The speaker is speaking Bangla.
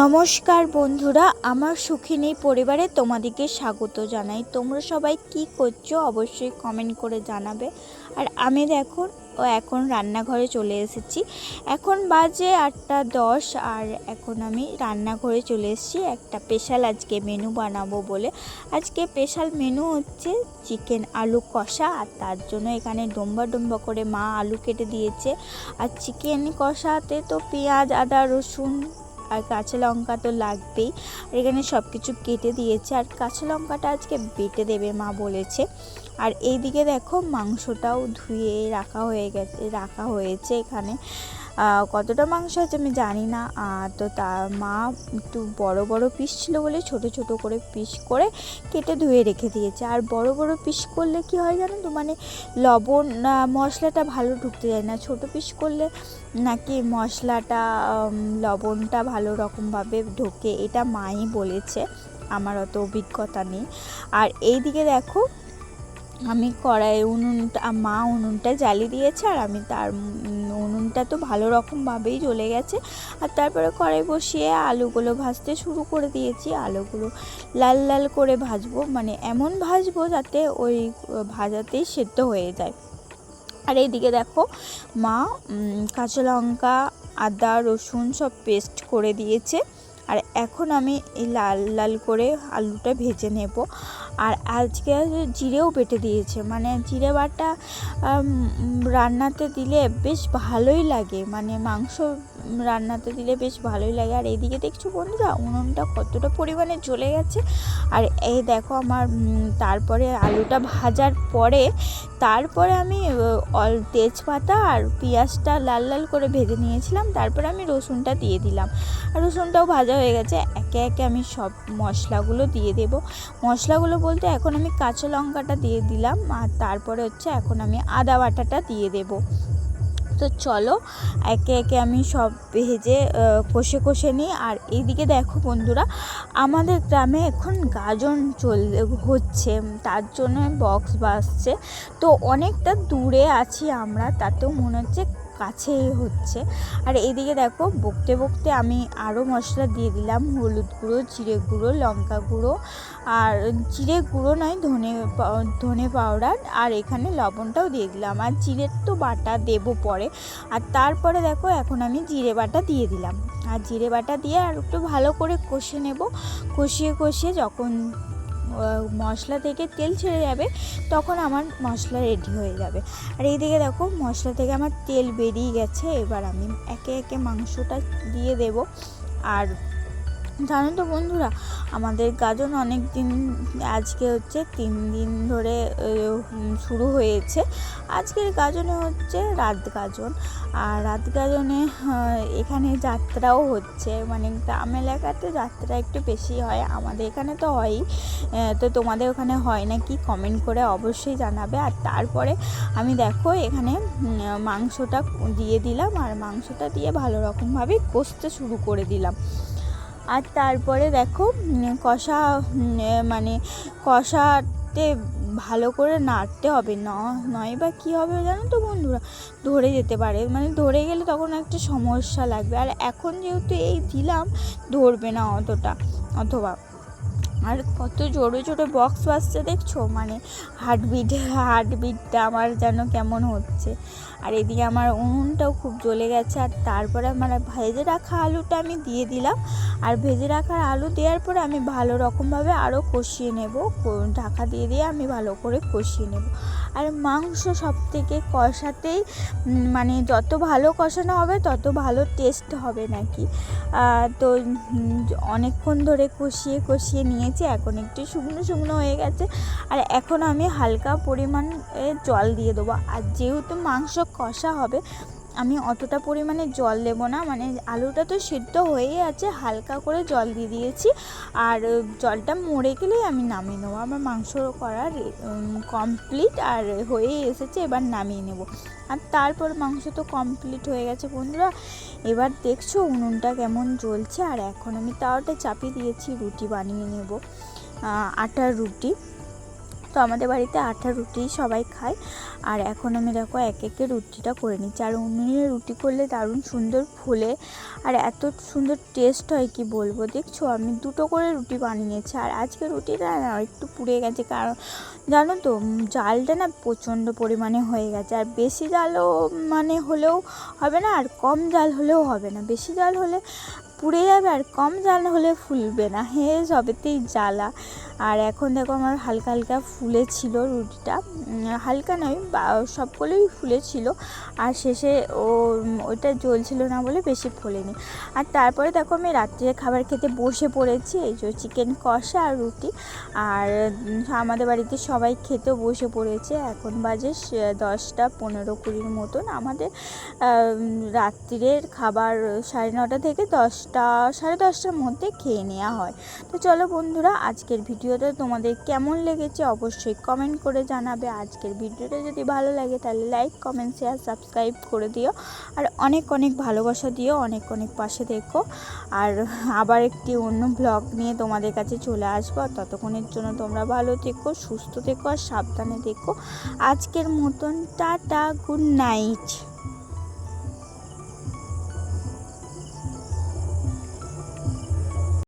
নমস্কার বন্ধুরা, আমার সুখিনী পরিবারে তোমাদেরকে স্বাগত জানাই। তোমরা সবাই কি করছ অবশ্যই কমেন্ট করে জানাবে। আর আমি দেখো, ও এখন রান্নাঘরে চলে এসেছি। এখন বাজে আটটা দশ আর এখন আমি রান্নাঘরে চলে এসেছি। একটা স্পেশাল আজকে মেনু বানাবো বলে। আজকে স্পেশাল মেনু হচ্ছে চিকেন আলু কষা আর তার জন্য এখানে ডোম্বা ডোম্বা করে মা আলু কেটে দিয়েছে। আর চিকেন কষাতে তো পেঁয়াজ, আদা, রসুন আর কাঁচা লঙ্কা তো লাগবেই। আর এখানে সব কিছু কেটে দিয়েছে। আর কাঁচা লঙ্কাটা আজকে বেটে দেবে, মা বলেছে। আর এইদিকে দেখো মাংসটাও ধুয়ে রাখা হয়ে গেছে, রাখা হয়েছে এখানে। কতটা মাংস আছে আমি জানি না। তো তার মা একটু বড় বড় পিস ছিল বলে ছোট ছোট করে পিস করে কেটে ধুয়ে রেখে দিয়েছে। আর বড় বড় পিস করলে কি হয় জানো তো? মানে লবণ মশলাটা ভালো ঢুকতে যায় না। ছোট পিস করলে নাকি মশলাটা লবণটা ভালো রকমভাবে ঢোকে, এটা মাই বলেছে। আমার অত অভিজ্ঞতা নেই। আর এই দিকে দেখো, আমি কড়াই উনুনটা, মা উনুনটা জ্বালিয়ে দিয়েছে আর আমি তার উনুনটা তো ভালো রকমভাবেই জ্বলে গেছে। আর তারপরে কড়াই বসিয়ে আলুগুলো ভাজতে শুরু করে দিয়েছি। আলুগুলো লাল লাল করে ভাজবো মানে এমন ভাজবো যাতে ওই ভাজাতেই সেদ্ধ হয়ে যায়। আর এইদিকে দেখো, মা কাঁচা লঙ্কা আদা, রসুন সব পেস্ট করে দিয়েছে। আর এখন আমি এই লাল লাল করে আলুটা ভেজে নেব। আর আজকে জিরেও বেটে দিয়েছে। মানে জিরে বাটা রান্নাতে দিলে বেশ ভালোই লাগে। মানে মাংস রান্নাতে দিলে বেশ ভালোই লাগে। আর এইদিকে দেখছ বন্ধুরা, উনুনটা কতটা পরিমাণে জ্বলে গেছে। আর এই দেখো আমার তারপরে আলুটা ভাজার পরে, তারপরে আমি অল তেজপাতা আর পেঁয়াজটা লাল লাল করে ভেজে নিয়েছিলাম। তারপরে আমি রসুনটা দিয়ে দিলাম। আর রসুনটাও ভাজা হয়ে গেছে। একে একে আমি সব মশলাগুলো দিয়ে দেব। মশলাগুলো বলতে এখন আমি কাঁচা লঙ্কাটা দিয়ে দিলাম, আর তারপরে হচ্ছে এখন আমি আদা বাটাটা দিয়ে দেব। তো চলো, একে একে আমি সব ভেজে কষে কষে নিই। আর এইদিকে দেখো বন্ধুরা, আমাদের গ্রামে এখন গাজন চল, হচ্ছে, তার জন্য বক্স বাজছে। তো অনেকটা দূরে আছি আমরা, তাতেও মনে হচ্ছে কাছেই হচ্ছে। আর এদিকে দেখো, বকতে বকতে আমি আরও মশলা দিয়ে দিলাম। হলুদ গুঁড়ো, জিরে গুঁড়ো, লঙ্কা গুঁড়ো। আর জিরে গুঁড়ো নয়, ধনে ধনে পাউডার। আর এখানে লবণটাও দিয়ে দিলাম। আর জিরের তো বাটা দেবো পরে। আর তারপরে দেখো, এখন আমি জিরে বাটা দিয়ে দিলাম। আর জিরে বাটা দিয়ে আর একটু ভালো করে কষে নেব। কষিয়ে কষিয়ে যখন মশলা থেকে তেল ছেড়ে যাবে, তখন আমার মশলা রেডি হয়ে যাবে। আর এইদিকে দেখো, মশলা থেকে আমার তেল বেরিয়ে গেছে, এবার আমি একে একে মাংসটা দিয়ে দেব। আর জানো তো বন্ধুরা, আমাদের গাজন অনেক দিন আজকে হচ্ছে তিন দিন ধরে শুরু হয়েছে। আজকের গাজনে হচ্ছে রাত গাজন। আর রাত গাজনে এখানে যাত্রাও হচ্ছে। মানে গ্রাম এলাকাতে যাত্রা একটু বেশি হয়। আমাদের এখানে তো হয়ই। তো তোমাদের ওখানে হয় না কি? কমেন্ট করে অবশ্যই জানাবে। আর তারপরে আমি দেখো, এখানে মাংসটা দিয়ে দিলাম। আর মাংসটা দিয়ে ভালো রকমভাবে কষতে শুরু করে দিলাম। আর তারপরে দেখো কষা মানে কষাতে ভালো করে নাড়তে হবে। ন, নয় বা কী হবে জানো তো বন্ধুরা? ধরে যেতে পারে। মানে ধরে গেলে তখন একটা সমস্যা লাগবে। আর এখন যেহেতু এই দিলাম, ধরবে না অতটা। অথবা আর কত জোরে জোরে বক্স বাজছে দেখছ? মানে হার্টবিট হার্টবিটটা আমার যেন কেমন হচ্ছে। আর এদিকে আমার উনুনটাও খুব জ্বলে গেছে, আর তারপরে আমার ভেজে রাখা আলুটা আমি দিয়ে দিলাম। আর ভেজে রাখার আলু দেওয়ার পরে আমি ভালো রকমভাবে আরও কষিয়ে নেব। ঢাকা দিয়ে দিয়ে আমি ভালো করে কষিয়ে নেব। আর মাংস সব থেকে কষাতেই মানে যত ভালো কষানো হবে, তত ভালো টেস্ট হবে নাকি। তো অনেকক্ষণ ধরে কষিয়ে কষিয়ে নিয়েছি, এখন একটু শুকনো শুকনো হয়ে গেছে। আর এখন আমি হালকা পরিমাণে জল দিয়ে দেবো। আর যেহেতু মাংস কষা হবে আমি অতটা পরিমাণে জল দেবো না মানে আলুটা তো সিদ্ধ হয়েই আছে, হালকা করে জল দিয়ে দিয়েছি। আর জলটা মরে গেলেই আমি নামিয়ে নেব। আমার মাংস করা কমপ্লিট আর হয়েই এসেছে, এবার নামিয়ে নেব। আর তারপর মাংস তো কমপ্লিট হয়ে গেছে বন্ধুরা। এবার দেখছ উনুনটা কেমন জ্বলছে, আর এখন আমি তাওটা চাপিয়ে দিয়েছি, রুটি বানিয়ে নেব। আটার রুটি। তো আমাদের বাড়িতে আটা রুটি সবাই খায়। আর এখন আমি দেখো এক একে রুটিটা করে নিচ্ছি। আর উনুনে রুটি করলে দারুণ সুন্দর ফুলে আর এত সুন্দর টেস্ট হয় কি বলব? দেখছ, আমি দুটো করে রুটি বানিয়েছি। আর আজকে রুটিটা না একটু পুড়ে গেছে। কারণ জানো তো জালটা না প্রচণ্ড পরিমাণে হয়ে গেছে। আর বেশি জালও মানে হলেও হবে না, আর কম জাল হলেও হবে না। বেশি জাল হলে পুড়ে যাবে আর কম জাল হলে ফুলবে না। হে, সবেতেই জ্বালা। আর এখন দেখো আমার হালকা হালকা ফুলেছিল রুটিটা। হালকা নয় সবগুলোই ফুলেছিল আর শেষে ও ওইটা জ্বলছিল না বলে বেশি ফোলেনি। আর তারপরে দেখো আমি রাত্রে খাবার খেতে বসে পড়েছি এই যে চিকেন কষা আর রুটি। আর আমাদের বাড়িতে সবাই খেতেও বসে পড়েছে। এখন বাজে দশটা পনেরো কুড়ির মতন। আমাদের আম, রাত্রিরের খাবার সাড়ে নটা থেকে দশটা সাড়ে দশটার মধ্যে খেয়ে নেওয়া হয়। তো চলো বন্ধুরা আজকের ভিডিওটা তোমাদের কেমন লেগেছে অবশ্যই কমেন্ট করে জানাবে। আজকের ভিডিওটা যদি ভালো লাগে তাহলে লাইক কমেন্ট শেয়ার সাবস্ক্রাইব করে দিও। আর অনেক অনেক ভালোবাসা দিও, অনেক অনেক পাশে দেখো। আর আবার একটি অন্য ব্লগ নিয়ে তোমাদের কাছে চলে আসব। আর ততক্ষণের জন্য তোমরা ভালো থেকো, সুস্থ থেকো আর সাবধানে থেকো। আজকের মতন টাটা গুড নাইট